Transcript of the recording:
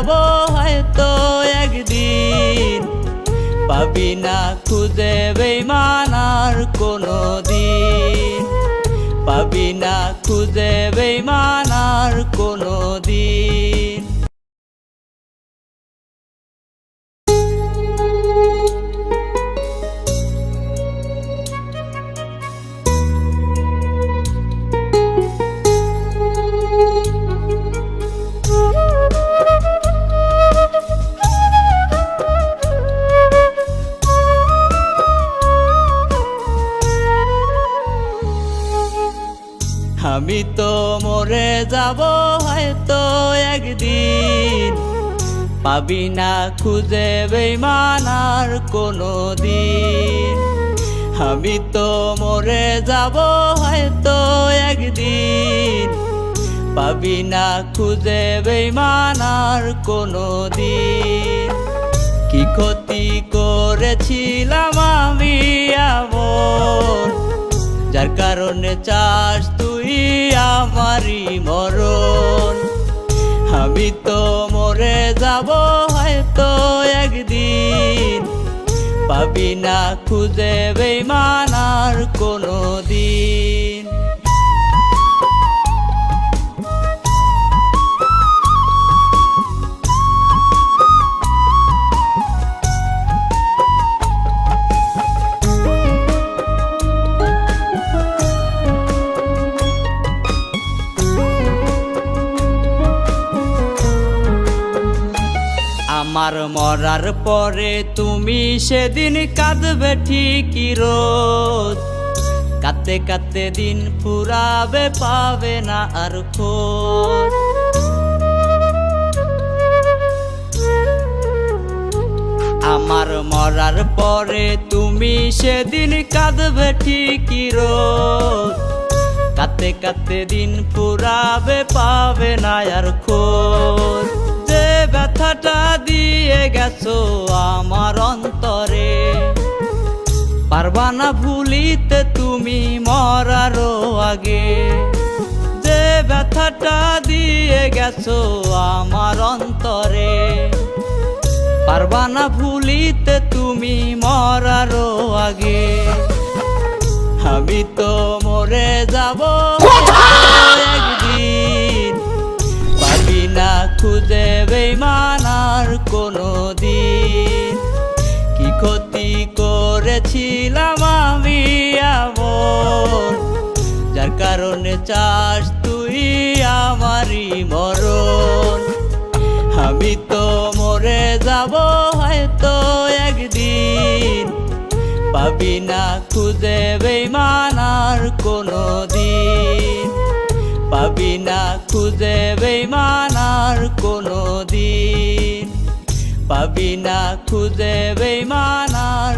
যাব হয়তো একদিন। পাবি না খুঁজে বেমানার কোনো দিন পাবি না খুঁজে বেমানার কোনো দিন আমি তো মরে যাব হয়তো একদিন। পাবি না খুঁজে বেইমানার কোনো দিন আমি তো মরে যাব হয়তো একদিন। পাবি না খুঁজে বেইমানার কোনো দিন কি ক্ষতি করেছিলাম আমি আমন যার কারণে চাস তুই আমারই মরণ। আমি তো মরে যাব হয়তো একদিন। পাবি না খুঁজে বেমানার কোনো আমার মরার পরে তুমি সেদিন কাঁদবে ঠিকই রোজ। কাঁদতে কাঁদতে দিন ফুরাবে, পাবে না আর খোঁজ। আমার মরার পরে তুমি সেদিন কাঁদবে ঠিকই রোজ। কাঁদতে কাঁদতে দিন ফুরাবে, পাবে না আর খোঁজ। যে ব্যথাটা গেছো আমার অন্তরে। পারবা না ভুলিতে তুমি মরারও আগে। যে ব্যথাটা দিয়ে গেছো আমার অন্তরে। পারবা না ভুলিতে তুমি মরারও আগে। আমি তো মরে যাব। যার কারণে চাস তুই আমারই মরণ। আমি তো মরে যাব হয়তো একদিন। পাবি না খুঁজে বেইমানার কোনো দিন পাবি না খুঁজে বেইমানার কোনো দিন পাবি না খুঁজে বেইমানার